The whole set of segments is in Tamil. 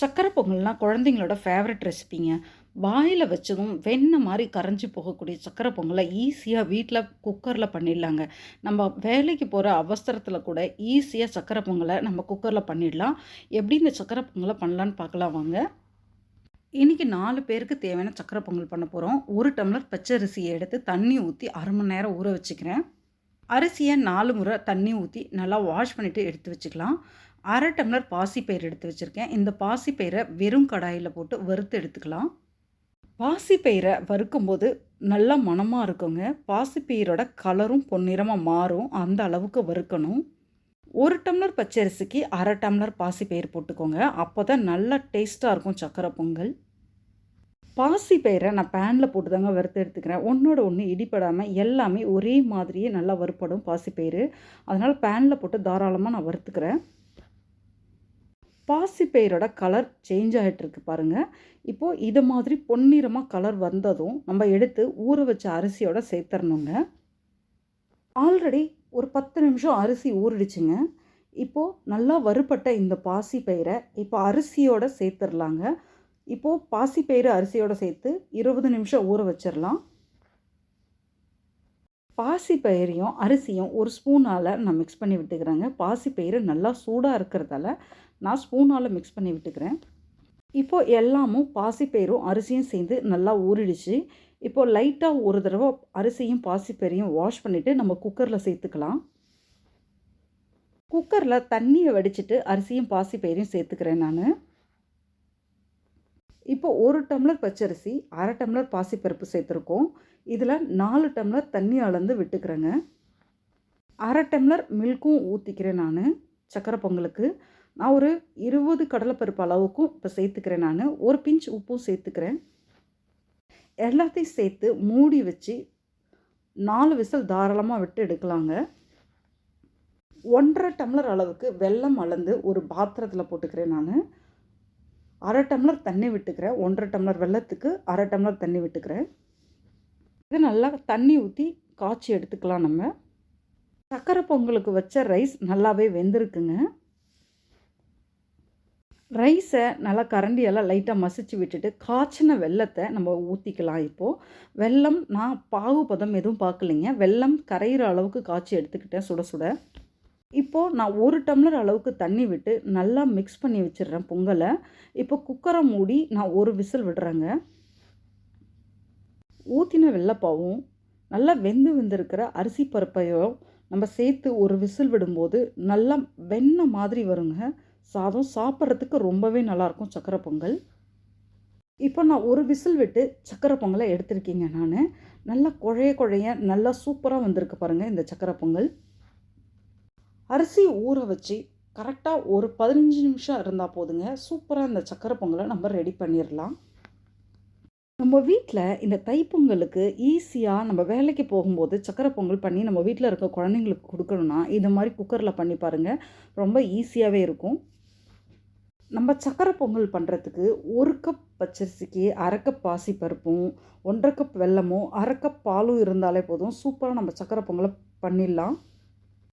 சக்கரை பொங்கல்னால் குழந்தைங்களோட ஃபேவரட் ரெசிபிங்க வாயில் வச்சதும் வெண்ணெய் மாதிரி கரைஞ்சி போகக்கூடிய சக்கரை பொங்கலை ஈஸியாக வீட்டில் குக்கரில் பண்ணிடலாங்க. நம்ம வேலைக்கு போகிற அவசரத்தில் கூட ஈஸியாக சக்கரை பொங்கலை நம்ம குக்கரில் பண்ணிடலாம். எப்படி இந்த சக்கரை பொங்கலை பண்ணலான்னு பார்க்கலாம் வாங்க. இன்றைக்கி நாலு பேருக்கு தேவையான சக்கரை பொங்கல் பண்ண போகிறோம் ஒரு டம்ளர் பச்சரிசியை எடுத்து தண்ணி ஊற்றி அரை மணி நேரம் ஊற வச்சுக்கிறேன். அரிசியை நாலு முறை தண்ணி ஊற்றி நல்லா வாஷ் பண்ணிவிட்டு எடுத்து வச்சுக்கலாம். அரை டம்ளர் பாசிப்பயிறு எடுத்து வச்சுருக்கேன். இந்த பாசிப்பயிரை வெறும் கடாயில் போட்டு வறுத்து எடுத்துக்கலாம். பாசிப்பயிரை வறுக்கும்போது நல்லா மணமாக இருக்குங்க. பாசிப்பயிரோட கலரும் பொன்னிறமாக மாறும். அந்த அளவுக்கு வறுக்கணும். ஒரு டம்ளர் பச்சரிசிக்கு அரை டம்ளர் பாசிப்பயிறு போட்டுக்கோங்க. அப்போ தான் நல்லா டேஸ்ட்டாக இருக்கும் சக்கரை பொங்கல். பாசிப்பயிரை நான் பேனில் போட்டு தாங்க வறுத்து எடுத்துக்கிறேன். ஒன்றோட ஒன்று இடிப்படாமல் எல்லாமே ஒரே மாதிரியே நல்லா வறுப்படும் பாசிப்பயிறு. அதனால் பேனில் போட்டு தாராளமாக நான் வறுத்துக்கிறேன். பாசிப்பயிரோட கலர் சேஞ்ச் ஆகிட்டுருக்கு பாருங்கள் இப்போது இது மாதிரி பொன்னிறமாக கலர் வந்ததும் நம்ம எடுத்து ஊற வச்ச அரிசியோட சேர்த்துறணுங்க. ஆல்ரெடி ஒரு பத்து நிமிஷம் அரிசி ஊறிடுச்சுங்க. இப்போது நல்லா வறுப்பட்ட இந்த பாசிப்பயிரை இப்போ அரிசியோட சேர்த்துடலாங்க இப்போது பாசிப்பயிறு அரிசியோட சேர்த்து இருபது நிமிஷம் ஊற வச்சிடலாம் பாசிப்பயிரையும் அரிசியும் ஒரு ஸ்பூனால் நான் மிக்ஸ் பண்ணி விட்டுக்கிறேங்க. பாசிப்பயிறு நல்லா சூடாக இருக்கிறதால நான் ஸ்பூனால் மிக்ஸ் பண்ணி விட்டுக்கிறேன். இப்போது எல்லாமும் பாசிப்பயிரும் அரிசியும் சேர்ந்து நல்லா ஊறிடுச்சு. இப்போது லைட்டாக ஒரு தடவை அரிசியும் பாசிப்பயிரையும் வாஷ் பண்ணிவிட்டு நம்ம குக்கரில் சேர்த்துக்கலாம். குக்கரில் தண்ணியை வடிச்சிட்டு அரிசியும் பாசிப்பயிரையும் சேர்த்துக்கிறேன் நான். இப்போ ஒரு டம்ளர் பச்சரிசி அரை டம்ளர் பாசிப்பருப்பு சேர்த்துருக்கோம். இதில் நாலு டம்ளர் தண்ணி அளந்து விட்டுக்கிறேங்க. அரை டம்ளர் மில்க்கும் ஊற்றிக்கிறேன் நான் சக்கரை பொங்கலுக்கு. நான் ஒரு இருபது கடலைப்பருப்பு அளவுக்கும் இப்போ சேர்த்துக்கிறேன் நான். ஒரு பிஞ்ச் உப்பும் சேர்த்துக்கிறேன். எல்லாத்தையும் சேர்த்து மூடி வச்சு நாலு விசில் தாராளமாக விட்டு எடுக்கலாங்க. ஒன்றரை டம்ளர் அளவுக்கு வெல்லம் அளந்து ஒரு பாத்திரத்தில் போட்டுக்கிறேன் நான். அரை டம்ளர் தண்ணி விட்டுக்கிறேன். ஒன்றரை டம்ளர் வெள்ளத்துக்கு அரை டம்ளர் தண்ணி விட்டுக்கிறேன். இது நல்லா தண்ணி ஊற்றி காய்ச்சி எடுத்துக்கலாம் நம்ம. சக்கரை பொங்கலுக்கு வச்ச ரைஸ் நல்லாவே வெந்திருக்குங்க. ரைஸை நல்லா கரண்டியெல்லாம் லைட்டாக மசிச்சு விட்டுட்டு காய்ச்சின வெள்ளத்தை நம்ம ஊற்றிக்கலாம் இப்போது வெல்லம் நான் பாகு பதம் எதுவும் பார்க்கலைங்க வெல்லம் கரையிற அளவுக்கு காய்ச்சி எடுத்துக்கிட்டேன் சுட சுட. இப்போது நான் ஒரு டம்ளர் அளவுக்கு தண்ணி விட்டு நல்லா மிக்ஸ் பண்ணி வச்சிடுறேன் பொங்கலை. இப்போ குக்கரை மூடி நான் ஒரு விசில் விடுறேங்க. ஊற்றின வெள்ளப்பாவும் நல்லா வெந்து வெந்திருக்கிற அரிசி பருப்பையோ நம்ம சேர்த்து ஒரு விசில் விடும்போது நல்லா வெண்ணெய் மாதிரி வருங்க. சாதம் சாப்பிட்றதுக்கு ரொம்பவே நல்லாயிருக்கும் சக்கரை பொங்கல். இப்போ நான் ஒரு விசில் விட்டு சக்கரை பொங்கலை எடுத்திருக்கீங்க நான். நல்லா குழைய குழைய நல்லா சூப்பராக வந்திருக்கு பாருங்கள் இந்த சக்கரை பொங்கல். அரிசி ஊற வச்சு கரெக்டாக ஒரு பதினஞ்சு நிமிஷம் இருந்தால் போதுங்க. சூப்பராக இந்த சக்கரை பொங்கலை நம்ம ரெடி பண்ணிடலாம். நம்ம வீட்டில் இந்த தைப்பொங்கலுக்கு ஈஸியாக நம்ம வேலைக்கு போகும்போது சக்கரை பொங்கல் பண்ணி நம்ம வீட்டில் இருக்க குழந்தைங்களுக்கு கொடுக்கணுன்னா இந்த மாதிரி குக்கரில் பண்ணி பாருங்கள் ரொம்ப ஈஸியாகவே இருக்கும். நம்ம சக்கரை பொங்கல் பண்ணுறதுக்கு ஒரு கப் பச்சரிசிக்கு அரை கப் பாசி பருப்பும் ஒன்றரை கப் வெல்லமும் அரை கப் பாலும் இருந்தாலே போதும். சூப்பராக நம்ம சக்கரை பொங்கலை பண்ணிடலாம்.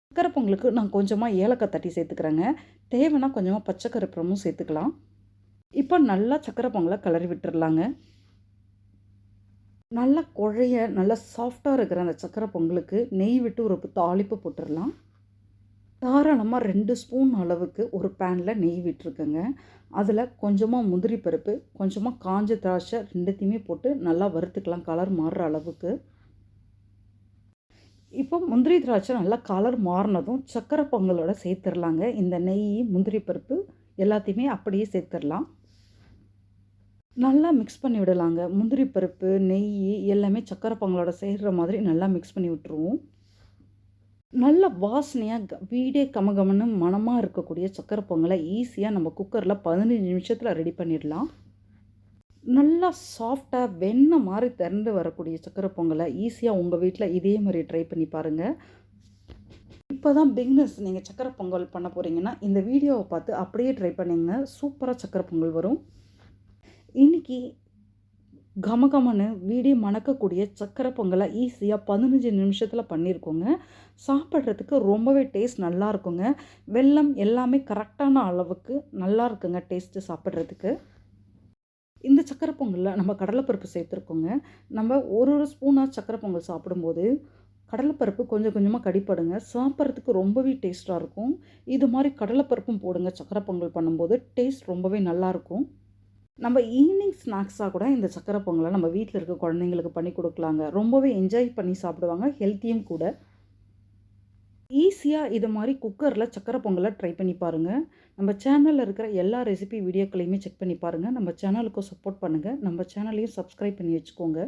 சக்கரை பொங்கலுக்கு நான் கொஞ்சமாக ஏலக்காய் தட்டி சேர்த்துக்கிறேங்க. தேவைன்னா கொஞ்சமாக பச்சை கருப்பமும் சேர்த்துக்கலாம். இப்போ நல்லா சக்கரை பொங்கலை கிளறி விட்டுடலாங்க நல்லா குழைய நல்லா சாஃப்டாக இருக்கிற அந்த சக்கரை பொங்கலுக்கு நெய் விட்டு ஒரு தாளிப்பு போட்டுடலாம். தாராளமாக ரெண்டு ஸ்பூன் அளவுக்கு ஒரு பேனில் நெய் விட்டுருக்குங்க. அதில் கொஞ்சமாக முந்திரி பருப்பு கொஞ்சமாக காஞ்ச திராட்சை ரெண்டுத்தையுமே போட்டு நல்லா வறுத்துக்கலாம் கலர் மாறுற அளவுக்கு. இப்போ முந்திரி திராட்சை நல்லா கலர் மாறினதும் சக்கரை பொங்கலோட சேர்த்துடலாங்க இந்த நெய் முந்திரி பருப்பு எல்லாத்தையுமே அப்படியே சேர்த்துடலாம் நல்லா மிக்ஸ் பண்ணி விடலாங்க. முந்திரி பருப்பு நெய் எல்லாமே சக்கரை பொங்கலோட சேர்கிற மாதிரி நல்லா மிக்ஸ் பண்ணி விட்டுருவோம். நல்ல வாசனையாக வீடே கமகமன்னு மனமாக இருக்கக்கூடிய சக்கரை பொங்கலை ஈஸியாக நம்ம குக்கரில் பதினஞ்சு நிமிஷத்தில் ரெடி பண்ணிடலாம். நல்லா சாஃப்டாக வெண்ணெய் மாதிரி திரண்டு வரக்கூடிய சக்கரை பொங்கலை ஈஸியாக உங்கள் வீட்டில் இதே மாதிரி ட்ரை பண்ணி பாருங்கள் இப்போ தான் பிக்னஸ் நீங்கள் சக்கரை பொங்கல் பண்ண போகிறீங்கன்னா இந்த வீடியோவை பார்த்து அப்படியே ட்ரை பண்ணிங்க. சூப்பராக சக்கரை பொங்கல் வரும். இன்றைக்கி கமகமன்னு வீடே மணக்கக்கூடிய சக்கரை பொங்கலை ஈஸியாக பதினஞ்சு நிமிஷத்தில் பண்ணியிருக்கோங்க சாப்பிட்றதுக்கு ரொம்பவே டேஸ்ட் நல்லா இருக்குங்க. வெல்லம் எல்லாமே கரெக்டான அளவுக்கு நல்லா இருக்குங்க டேஸ்ட்டு சாப்பிட்றதுக்கு. இந்த சக்கரை பொங்கலில் நம்ம கடலைப்பருப்பு சேர்த்துருக்கோங்க. நம்ம ஒரு ஒரு ஸ்பூனாக சக்கரை பொங்கல் சாப்பிடும்போது கடலைப்பருப்பு கொஞ்சம் கொஞ்சமாக கடிப்படுங்க. சாப்பிட்றதுக்கு ரொம்பவே டேஸ்ட்டாக இருக்கும். இது மாதிரி கடலைப்பருப்பும் போடுங்க சக்கரை பொங்கல் பண்ணும்போது. டேஸ்ட் ரொம்பவே நல்லாயிருக்கும் நம்ம ஈவினிங் ஸ்நாக்ஸாக கூட இந்த சக்கரை பொங்கலை நம்ம வீட்டில் இருக்க குழந்தைங்களுக்கு பண்ணி கொடுக்கலாங்க. ரொம்பவே என்ஜாய் பண்ணி சாப்பிடுவாங்க ஹெல்த்தியும் கூட. ஈஸியாக இது மாதிரி குக்கரில் சக்கரை பொங்கலை ட்ரை பண்ணி பாருங்கள் நம்ம சேனலில் இருக்கிற எல்லா ரெசிபி வீடியோக்களையுமே செக் பண்ணி பாருங்கள் நம்ம சேனலுக்கும் சப்போர்ட் பண்ணுங்கள் நம்ம சேனலையும் சப்ஸ்கிரைப் பண்ணி வச்சுக்கோங்க.